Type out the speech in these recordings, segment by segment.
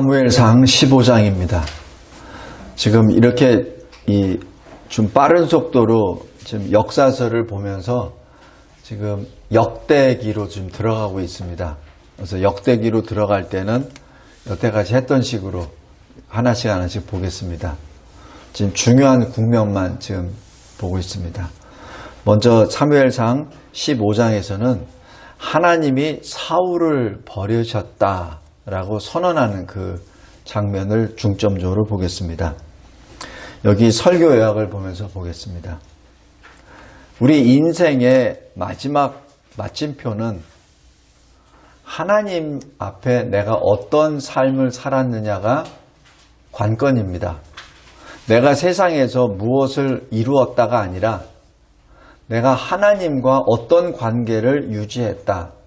사무엘상 15장입니다. 지금 이렇게 이 좀 빠른 속도로 지금 역사서를 보면서 지금 역대기로 지금 들어가고 있습니다. 그래서 역대기로 들어갈 때는 여태까지 했던 식으로 하나씩 하나씩 보겠습니다. 지금 중요한 국면만 지금 보고 있습니다. 먼저 사무엘상 15장에서는 하나님이 사울을 버리셨다 라고 선언하는 그 장면을 중점적으로 보겠습니다. 여기 설교 요약을 보면서 보겠습니다. 우리 인생의 마지막 마침표는 하나님 앞에 내가 어떤 삶을 살았느냐가 관건입니다. 내가 세상에서 무엇을 이루었다가 아니라 내가 하나님과 어떤 관계를 유지했다.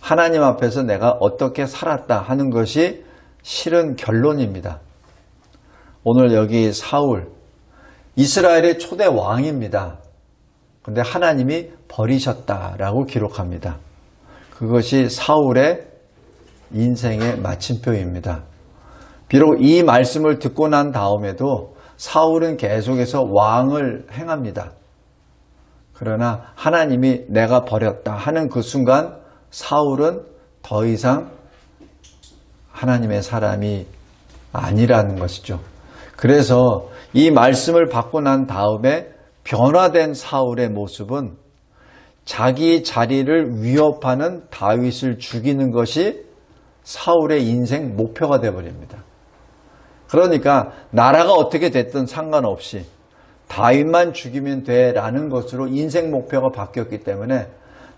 하나님 앞에서 내가 어떻게 살았다 하는 것이 실은 결론입니다. 오늘 여기 사울, 이스라엘의 초대 왕입니다. 근데 하나님이 버리셨다라고 기록합니다. 그것이 사울의 인생의 마침표입니다. 비록 이 말씀을 듣고 난 다음에도 사울은 계속해서 왕을 행합니다. 그러나 하나님이 내가 버렸다 하는 그 순간 사울은 더 이상 하나님의 사람이 아니라는 것이죠. 그래서 이 말씀을 받고 난 다음에 변화된 사울의 모습은 자기 자리를 위협하는 다윗을 죽이는 것이 사울의 인생 목표가 되어버립니다. 그러니까 나라가 어떻게 됐든 상관없이 다윗만 죽이면 돼라는 것으로 인생 목표가 바뀌었기 때문에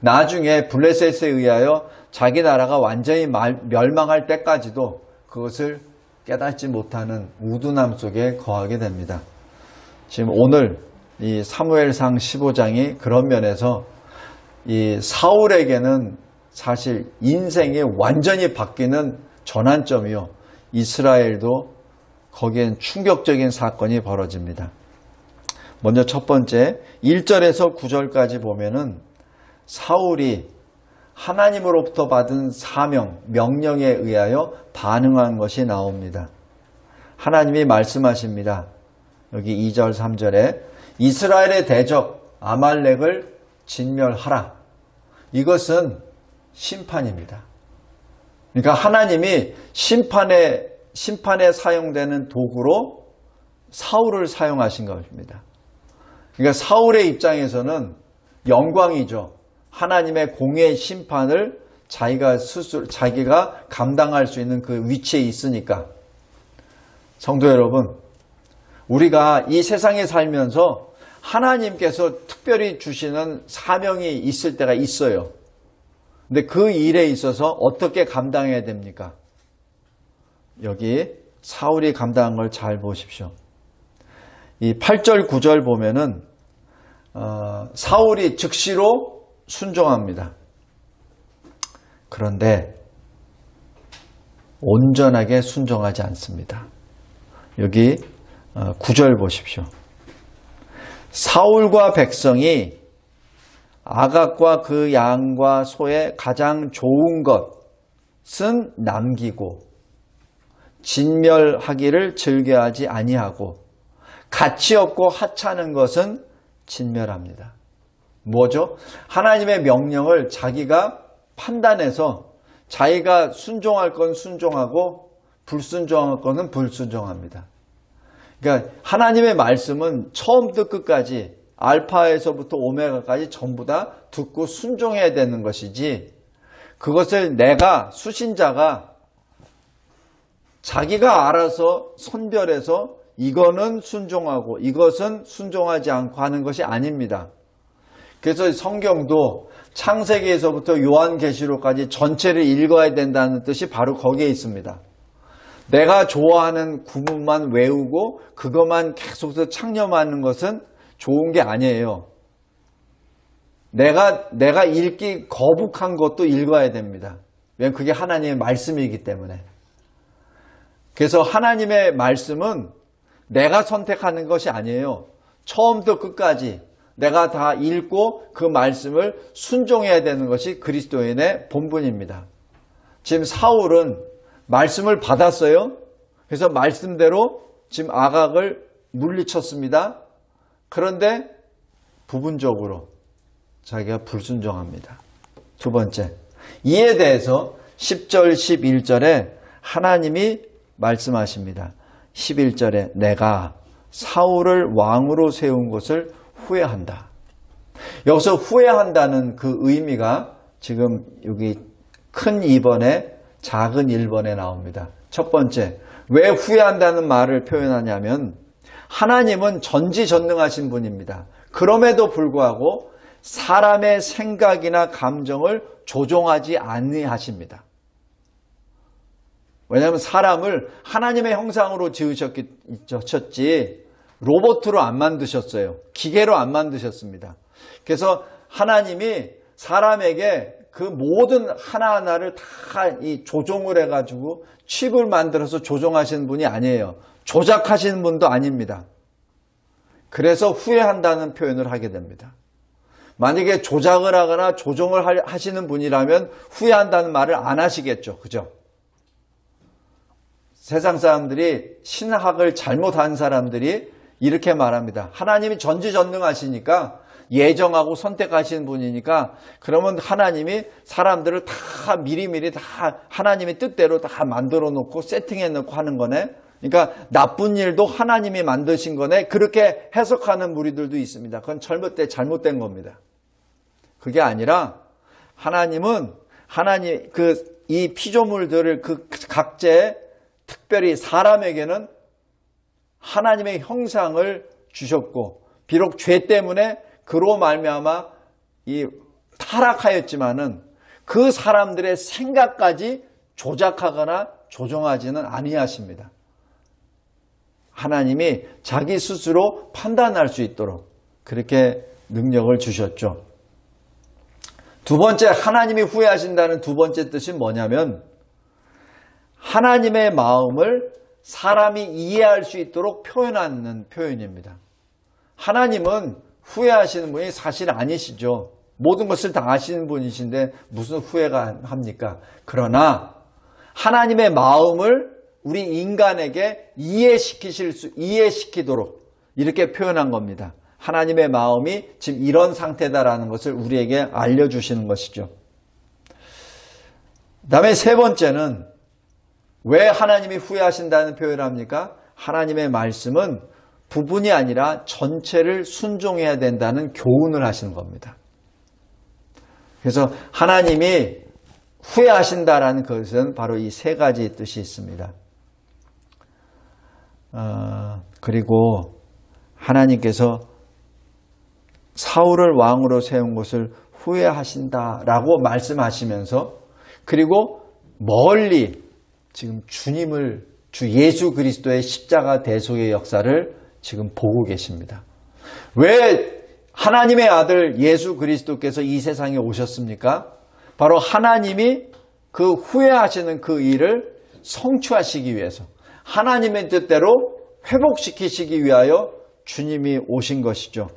나중에 블레셋에 의하여 자기 나라가 완전히 멸망할 때까지도 그것을 깨닫지 못하는 우둔함 속에 거하게 됩니다. 지금 오늘 이 사무엘상 15장이 그런 면에서 이 사울에게는 사실 인생이 완전히 바뀌는 전환점이요. 이스라엘도 거기엔 충격적인 사건이 벌어집니다. 먼저 첫 번째 1절에서 9절까지 보면은 사울이 하나님으로부터 받은 사명, 명령에 의하여 반응한 것이 나옵니다. 하나님이 말씀하십니다. 여기 2절, 3절에 이스라엘의 대적 아말렉을 진멸하라. 이것은 심판입니다. 그러니까 하나님이 심판에 심판에 사용되는 도구로 사울을 사용하신 것입니다. 그러니까 사울의 입장에서는 영광이죠. 하나님의 공의 심판을 자기가 스스로 자기가 감당할 수 있는 그 위치에 있으니까 성도 여러분 우리가 이 세상에 살면서 하나님께서 특별히 주시는 사명이 있을 때가 있어요. 근데 그 일에 있어서 어떻게 감당해야 됩니까? 여기 사울이 감당한 걸 잘 보십시오. 이 8절 9절 보면은 어, 사울이 즉시로 순종합니다. 그런데 온전하게 순종하지 않습니다. 여기 9절 어, 보십시오. 사울과 백성이 아각과 그 양과 소의 가장 좋은 것은 남기고 진멸하기를 즐겨하지 아니하고 가치 없고 하찮은 것은 진멸합니다. 뭐죠? 하나님의 명령을 자기가 판단해서 자기가 순종할 건 순종하고 불순종할 거는 불순종합니다. 그러니까 하나님의 말씀은 처음부터 끝까지 알파에서부터 오메가까지 전부 다 듣고 순종해야 되는 것이지 그것을 내가 수신자가 자기가 알아서 선별해서 이거는 순종하고 이것은 순종하지 않고 하는 것이 아닙니다. 그래서 성경도 창세기에서부터 요한계시록까지 전체를 읽어야 된다는 뜻이 바로 거기에 있습니다. 내가 좋아하는 구문만 외우고 그것만 계속해서 창념하는 것은 좋은 게 아니에요. 내가 내가 읽기 거북한 것도 읽어야 됩니다. 왜냐면 그게 하나님의 말씀이기 때문에. 그래서 하나님의 말씀은 내가 선택하는 것이 아니에요. 처음부터 끝까지 내가 다 읽고 그 말씀을 순종해야 되는 것이 그리스도인의 본분입니다. 지금 사울은 말씀을 받았어요. 그래서 말씀대로 지금 아각을 물리쳤습니다. 그런데 부분적으로 자기가 불순종합니다. 두 번째, 이에 대해서 10절, 11절에 하나님이 말씀하십니다. 11절에 내가 사울을 왕으로 세운 것을 후회한다. 여기서 후회한다는 그 의미가 지금 여기 큰 2번에 작은 1번에 나옵니다. 첫 번째, 왜 후회한다는 말을 표현하냐면 하나님은 전지전능하신 분입니다. 그럼에도 불구하고 사람의 생각이나 감정을 조종하지 아니하십니다. 왜냐하면 사람을 하나님의 형상으로 지으셨지 로봇으로 안 만드셨어요. 기계로 안 만드셨습니다. 그래서 하나님이 사람에게 그 모든 하나하나를 다 이 조종을 해가지고 칩을 만들어서 조종하시는 분이 아니에요. 조작하시는 분도 아닙니다. 그래서 후회한다는 표현을 하게 됩니다. 만약에 조작을 하거나 조종을 하시는 분이라면 후회한다는 말을 안 하시겠죠. 그죠? 세상 사람들이 신학을 잘못한 사람들이 이렇게 말합니다. 하나님이 전지전능하시니까 예정하고 선택하시는 분이니까 그러면 하나님이 사람들을 다 미리미리 다 하나님의 뜻대로 다 만들어 놓고 세팅해 놓고 하는 거네. 그러니까 나쁜 일도 하나님이 만드신 거네. 그렇게 해석하는 무리들도 있습니다. 그건 잘못된 잘못된 겁니다. 그게 아니라 하나님은 하나님 그 이 피조물들을 그 각재 특별히 사람에게는 하나님의 형상을 주셨고 비록 죄 때문에 그로 말미암아 이 타락하였지만은 그 사람들의 생각까지 조작하거나 조종하지는 아니하십니다. 하나님이 자기 스스로 판단할 수 있도록 그렇게 능력을 주셨죠. 두 번째 하나님이 후회하신다는 두 번째 뜻이 뭐냐면 하나님의 마음을 사람이 이해할 수 있도록 표현하는 표현입니다. 하나님은 후회하시는 분이 사실 아니시죠. 모든 것을 다 아시는 분이신데 무슨 후회가 합니까? 그러나 하나님의 마음을 우리 인간에게 이해시키실 수, 이해시키도록 이렇게 표현한 겁니다. 하나님의 마음이 지금 이런 상태다라는 것을 우리에게 알려주시는 것이죠. 그 다음에 세 번째는 왜 하나님이 후회하신다는 표현을 합니까? 하나님의 말씀은 부분이 아니라 전체를 순종해야 된다는 교훈을 하시는 겁니다. 그래서 하나님이 후회하신다라는 것은 바로 이 세 가지 뜻이 있습니다. 어, 그리고 하나님께서 사울을 왕으로 세운 것을 후회하신다라고 말씀하시면서 그리고 멀리 지금 주님을 주 예수 그리스도의 십자가 대속의 역사를 지금 보고 계십니다. 왜 하나님의 아들 예수 그리스도께서 이 세상에 오셨습니까? 바로 하나님이 그 후회하시는 그 일을 성취하시기 위해서 하나님의 뜻대로 회복시키시기 위하여 주님이 오신 것이죠.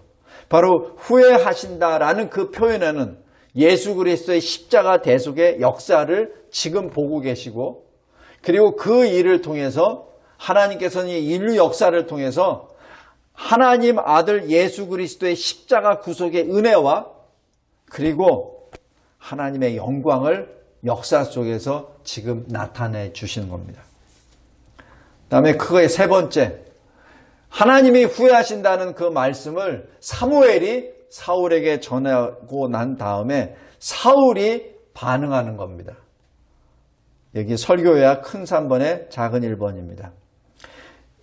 바로 후회하신다라는 그 표현에는 예수 그리스도의 십자가 대속의 역사를 지금 보고 계시고 그리고 그 일을 통해서 하나님께서는 인류 역사를 통해서 하나님 아들 예수 그리스도의 십자가 구속의 은혜와 그리고 하나님의 영광을 역사 속에서 지금 나타내 주시는 겁니다. 다음에 그거의 세 번째, 하나님이 후회하신다는 그 말씀을 사무엘이 사울에게 전하고 난 다음에 사울이 반응하는 겁니다. 여기 설교야 큰 3번에 작은 1번입니다.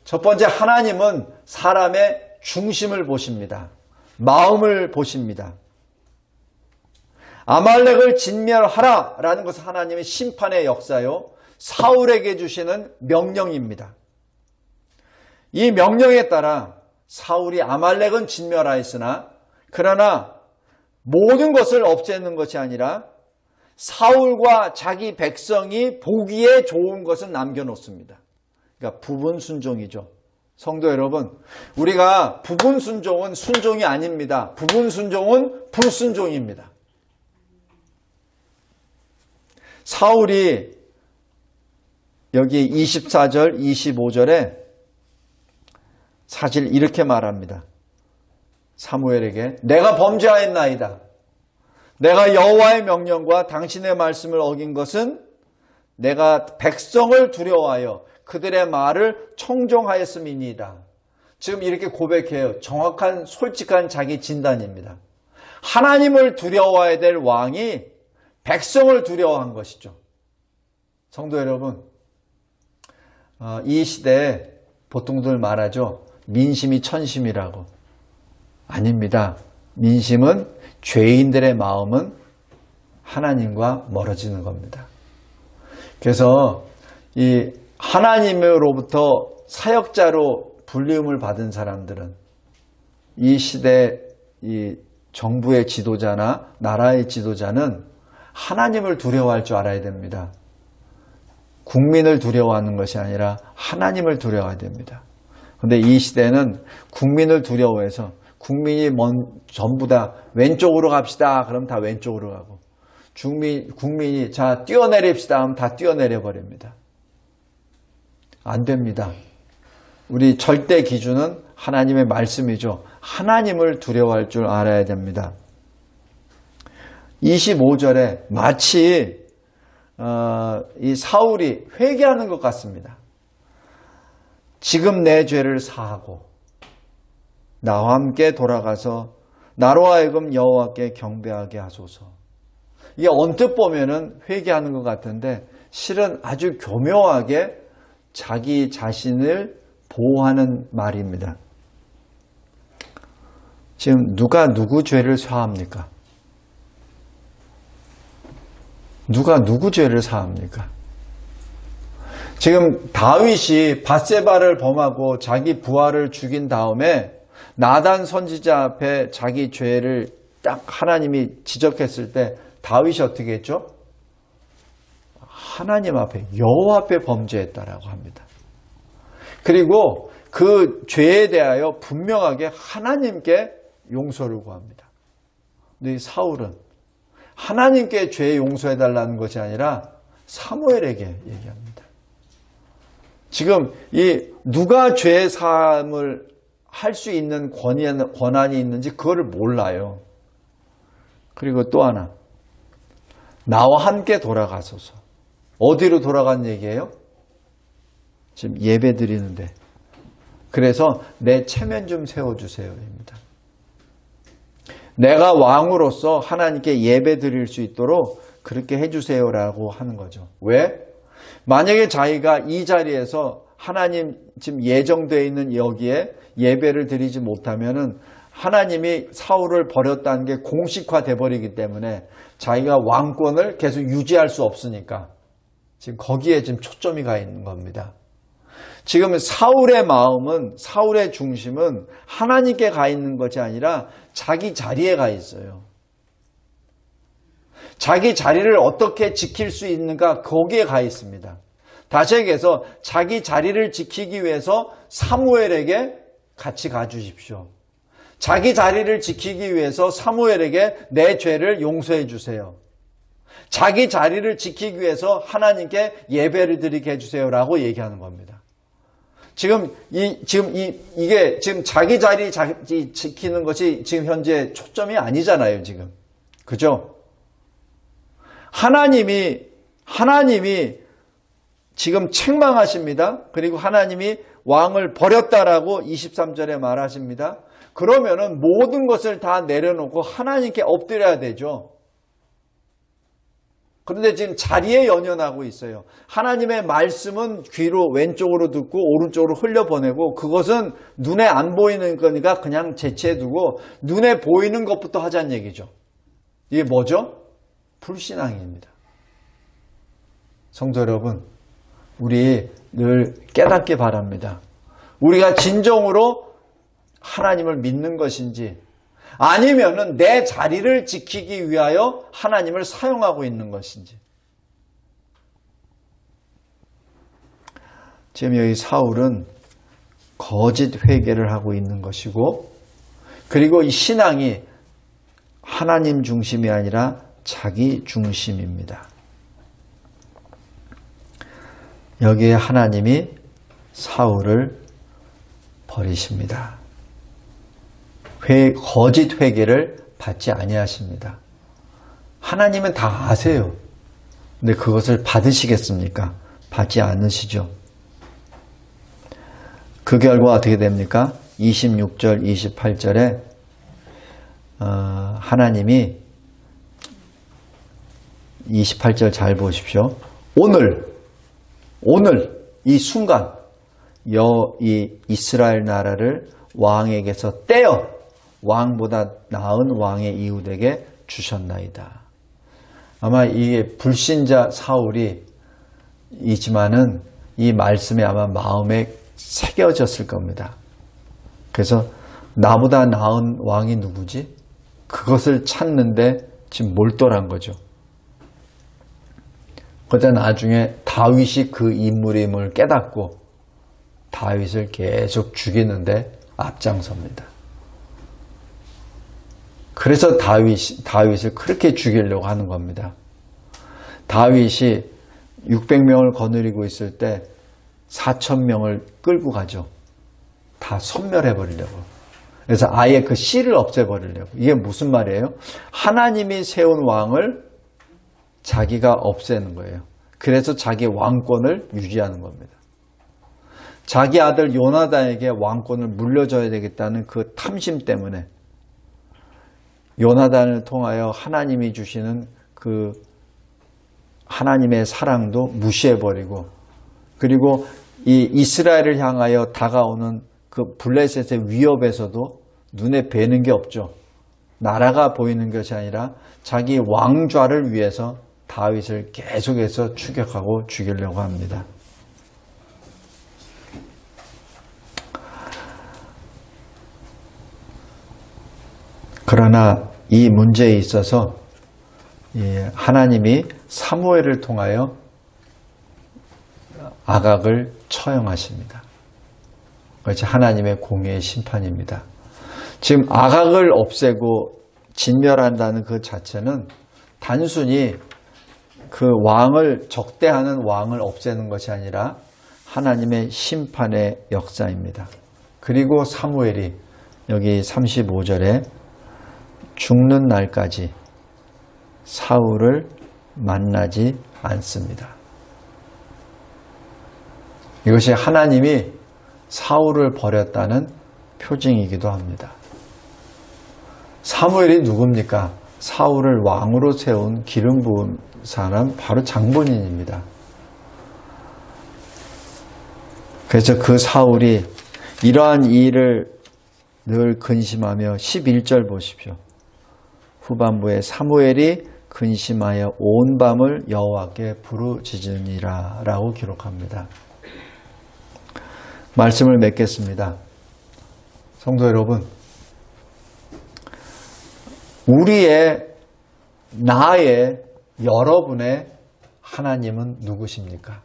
첫 번째 하나님은 사람의 중심을 보십니다. 마음을 보십니다. 아말렉을 진멸하라 라는 것은 하나님의 심판의 역사요. 사울에게 주시는 명령입니다. 이 명령에 따라 사울이 아말렉은 진멸하였으나 그러나 모든 것을 없애는 것이 아니라 사울과 자기 백성이 보기에 좋은 것은 남겨놓습니다. 그러니까 부분 순종이죠. 성도 여러분, 우리가 부분 순종은 순종이 아닙니다. 부분 순종은 불순종입니다. 사울이 여기 24절, 25절에 사실 이렇게 말합니다. 사무엘에게 내가 범죄하였나이다. 내가 여호와의 명령과 당신의 말씀을 어긴 것은 내가 백성을 두려워하여 그들의 말을 청종하였음이니이다. 지금 이렇게 고백해요. 정확한 솔직한 자기 진단입니다. 하나님을 두려워해야 될 왕이 백성을 두려워한 것이죠. 성도 여러분, 어, 이 시대에 보통들 말하죠. 민심이 천심이라고. 아닙니다. 민심은 죄인들의 마음은 하나님과 멀어지는 겁니다. 그래서 이 하나님으로부터 사역자로 불리움을 받은 사람들은 이 시대 이 정부의 지도자나 나라의 지도자는 하나님을 두려워할 줄 알아야 됩니다. 국민을 두려워하는 것이 아니라 하나님을 두려워해야 됩니다. 근데 이 시대는 국민을 두려워해서 국민이 먼, 전부 다 왼쪽으로 갑시다. 그럼 다 왼쪽으로 가고. 국민, 국민이 자, 뛰어내립시다. 하면 다 뛰어내려 버립니다. 안 됩니다. 우리 절대 기준은 하나님의 말씀이죠. 하나님을 두려워할 줄 알아야 됩니다. 25절에 마치 어, 이 사울이 회개하는 것 같습니다. 지금 내 죄를 사하고 나와 함께 돌아가서 나로 하여금 여호와께 경배하게 하소서. 이게 언뜻 보면은 회개하는 것 같은데 실은 아주 교묘하게 자기 자신을 보호하는 말입니다. 지금 누가 누구 죄를 사합니까? 누가 누구 죄를 사합니까? 지금 다윗이 바세바를 범하고 자기 부하를 죽인 다음에 나단 선지자 앞에 자기 죄를 딱 하나님이 지적했을 때 다윗이 어떻게 했죠? 하나님 앞에 여호와 앞에 범죄했다라고 합니다. 그리고 그 죄에 대하여 분명하게 하나님께 용서를 구합니다. 근데 사울은 하나님께 죄 용서해 달라는 것이 아니라 사무엘에게 얘기합니다. 지금 이 누가 죄 사함을 할 수 있는 권한이 있는지 그거를 몰라요. 그리고 또 하나 나와 함께 돌아가소서. 어디로 돌아간 얘기예요? 지금 예배 드리는데. 그래서 내 체면 좀 세워주세요입니다. 내가 왕으로서 하나님께 예배 드릴 수 있도록 그렇게 해주세요라고 하는 거죠. 왜? 만약에 자기가 이 자리에서 하나님 지금 예정되어 있는 여기에 예배를 드리지 못하면은 하나님이 사울을 버렸다는 게 공식화돼 버리기 때문에 자기가 왕권을 계속 유지할 수 없으니까 지금 거기에 지금 초점이 가 있는 겁니다. 지금 사울의 마음은 사울의 중심은 하나님께 가 있는 것이 아니라 자기 자리에 가 있어요. 자기 자리를 어떻게 지킬 수 있는가 거기에 가 있습니다. 다시 얘기해서 자기 자리를 지키기 위해서 사무엘에게 같이 가주십시오. 자기 자리를 지키기 위해서 사무엘에게 내 죄를 용서해 주세요. 자기 자리를 지키기 위해서 하나님께 예배를 드리게 해주세요라고 얘기하는 겁니다. 지금 이 지금 이 이게 지금 자기 자리 자기 지키는 것이 지금 현재 초점이 아니잖아요, 지금. 그죠? 하나님이 하나님이 지금 책망하십니다. 그리고 하나님이 왕을 버렸다라고 23절에 말하십니다. 그러면은 모든 것을 다 내려놓고 하나님께 엎드려야 되죠. 그런데 지금 자리에 연연하고 있어요. 하나님의 말씀은 귀로 왼쪽으로 듣고 오른쪽으로 흘려보내고 그것은 눈에 안 보이는 거니까 그냥 제치해두고 눈에 보이는 것부터 하자는 얘기죠. 이게 뭐죠? 불신앙입니다. 성도 여러분, 우리 늘 깨닫기 바랍니다. 우리가 진정으로 하나님을 믿는 것인지 아니면은 내 자리를 지키기 위하여 하나님을 사용하고 있는 것인지. 지금 여기 사울은 거짓 회개를 하고 있는 것이고, 그리고 이 신앙이 하나님 중심이 아니라 자기 중심입니다. 여기에 하나님이 사울을 버리십니다. 회, 거짓 회개를 받지 아니하십니다. 하나님은 다 아세요. 근데 그것을 받으시겠습니까? 받지 않으시죠. 그 결과 어떻게 됩니까? 26절, 28절에 어, 하나님이 28절 잘 보십시오. 오늘, 오늘 이 순간 여 이 이스라엘 나라를 왕에게서 떼어 왕보다 나은 왕의 이웃에게 주셨나이다. 아마 이게 불신자 사울이 이지만은 이 말씀이 아마 마음에 새겨졌을 겁니다. 그래서 나보다 나은 왕이 누구지? 그것을 찾는데 지금 몰두한 거죠. 그러다 나중에 다윗이 그 인물임을 깨닫고 다윗을 계속 죽이는데 앞장섭니다. 그래서 다윗, 다윗을 그렇게 죽이려고 하는 겁니다. 다윗이 600명을 거느리고 있을 때 4천명을 끌고 가죠. 다 섬멸해버리려고. 그래서 아예 그 씨를 없애버리려고. 이게 무슨 말이에요? 하나님이 세운 왕을 자기가 없애는 거예요. 그래서 자기 왕권을 유지하는 겁니다. 자기 아들 요나단에게 왕권을 물려줘야 되겠다는 그 탐심 때문에 요나단을 통하여 하나님이 주시는 그 하나님의 사랑도 무시해버리고 그리고 이 이스라엘을 향하여 다가오는 그 블레셋의 위협에서도 눈에 뵈는 게 없죠. 나라가 보이는 것이 아니라 자기 왕좌를 위해서 다윗을 계속해서 추격하고 죽이려고 합니다. 그러나 이 문제에 있어서 하나님이 사무엘을 통하여 아각을 처형하십니다. 그것이 하나님의 공의의 심판입니다. 지금 아각을 없애고 진멸한다는 그 자체는 단순히 그 왕을 적대하는 왕을 없애는 것이 아니라 하나님의 심판의 역사입니다. 그리고 사무엘이 여기 35절에 죽는 날까지 사울을 만나지 않습니다. 이것이 하나님이 사울을 버렸다는 표징이기도 합니다. 사무엘이 누굽니까? 사울을 왕으로 세운 기름 부은 사람 바로 장본인입니다. 그래서 그 사울이 이러한 일을 늘 근심하며 11절 보십시오. 후반부에 사무엘이 근심하여 온 밤을 여호와께 부르짖으니라 라고 기록합니다. 말씀을 맺겠습니다. 성도 여러분, 우리의 나의 여러분의 하나님은 누구십니까?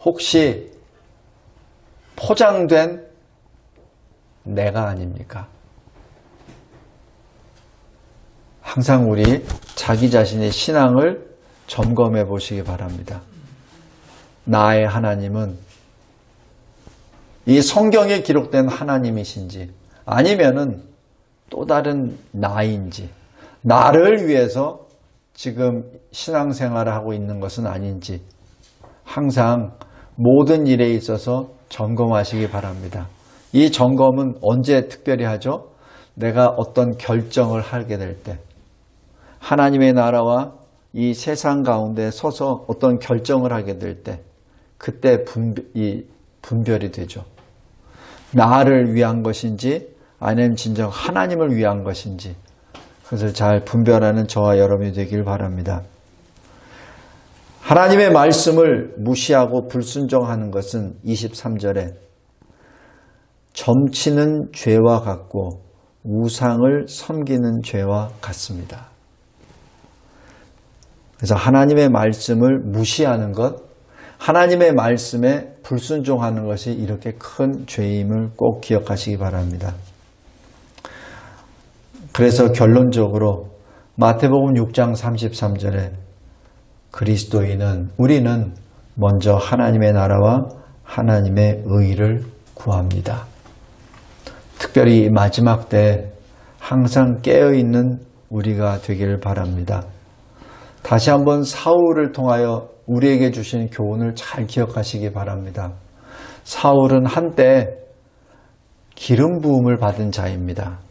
혹시 포장된 내가 아닙니까? 항상 우리 자기 자신의 신앙을 점검해 보시기 바랍니다. 나의 하나님은 이 성경에 기록된 하나님이신지 아니면은 또 다른 나인지 나를 위해서 지금 신앙생활을 하고 있는 것은 아닌지 항상 모든 일에 있어서 점검하시기 바랍니다. 이 점검은 언제 특별히 하죠? 내가 어떤 결정을 하게 될 때, 하나님의 나라와 이 세상 가운데 서서 어떤 결정을 하게 될 때, 그때 분별, 이 되죠. 나를 위한 것인지, 아니면 진정 하나님을 위한 것인지, 그것을 잘 분별하는 저와 여러분이 되길 바랍니다. 하나님의 말씀을 무시하고 불순종하는 것은 23절에 점치는 죄와 같고 우상을 섬기는 죄와 같습니다. 그래서 하나님의 말씀을 무시하는 것, 하나님의 말씀에 불순종하는 것이 이렇게 큰 죄임을 꼭 기억하시기 바랍니다. 그래서 결론적으로 마태복음 6장 33절에 그리스도인은 우리는 먼저 하나님의 나라와 하나님의 의를 구합니다. 특별히 마지막 때 항상 깨어있는 우리가 되기를 바랍니다. 다시 한번 사울을 통하여 우리에게 주신 교훈을 잘 기억하시기 바랍니다. 사울은 한때 기름 부음을 받은 자입니다.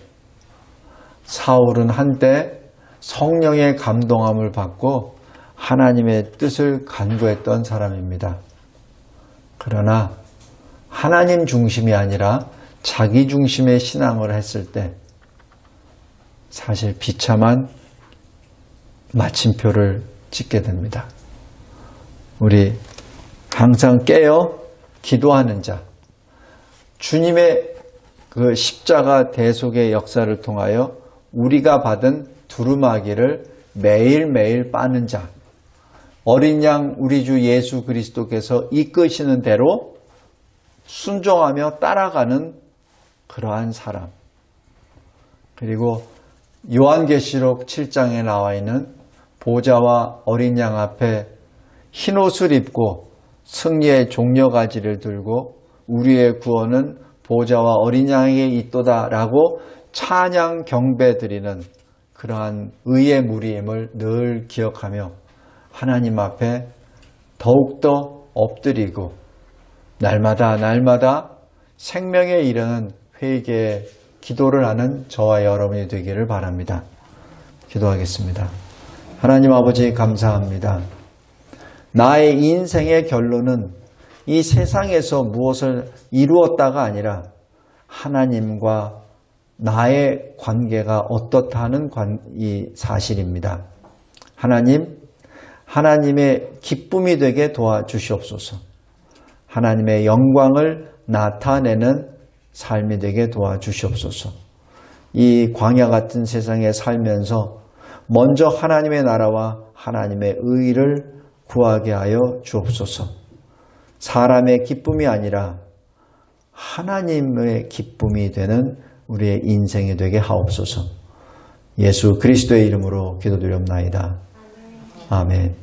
사울은 한때 성령의 감동함을 받고 하나님의 뜻을 간구했던 사람입니다. 그러나 하나님 중심이 아니라 자기 중심의 신앙을 했을 때 사실 비참한 마침표를 찍게 됩니다. 우리 항상 깨어 기도하는 자, 주님의 그 십자가 대속의 역사를 통하여 우리가 받은 두루마기를 매일매일 빠는 자, 어린 양 우리 주 예수 그리스도께서 이끄시는 대로 순종하며 따라가는 그러한 사람. 그리고 요한계시록 7장에 나와 있는 보좌와 어린 양 앞에 흰 옷을 입고 승리의 종려가지를 들고 우리의 구원은 보좌와 어린 양에게 있도다라고 찬양 경배 드리는 그러한 의의 무리임을 늘 기억하며 하나님 앞에 더욱더 엎드리고 날마다 날마다 생명에 이르는 회개의 기도를 하는 저와 여러분이 되기를 바랍니다. 기도하겠습니다. 하나님 아버지 감사합니다. 나의 인생의 결론은 이 세상에서 무엇을 이루었다가 아니라 하나님과 나의 관계가 어떻다는 관, 이 사실입니다. 하나님, 하나님의 기쁨이 되게 도와주시옵소서. 하나님의 영광을 나타내는 삶이 되게 도와주시옵소서. 이 광야 같은 세상에 살면서 먼저 하나님의 나라와 하나님의 의를 구하게 하여 주옵소서. 사람의 기쁨이 아니라 하나님의 기쁨이 되는 우리의 인생이 되게 하옵소서. 예수 그리스도의 이름으로 기도드렸나이다. 아멘.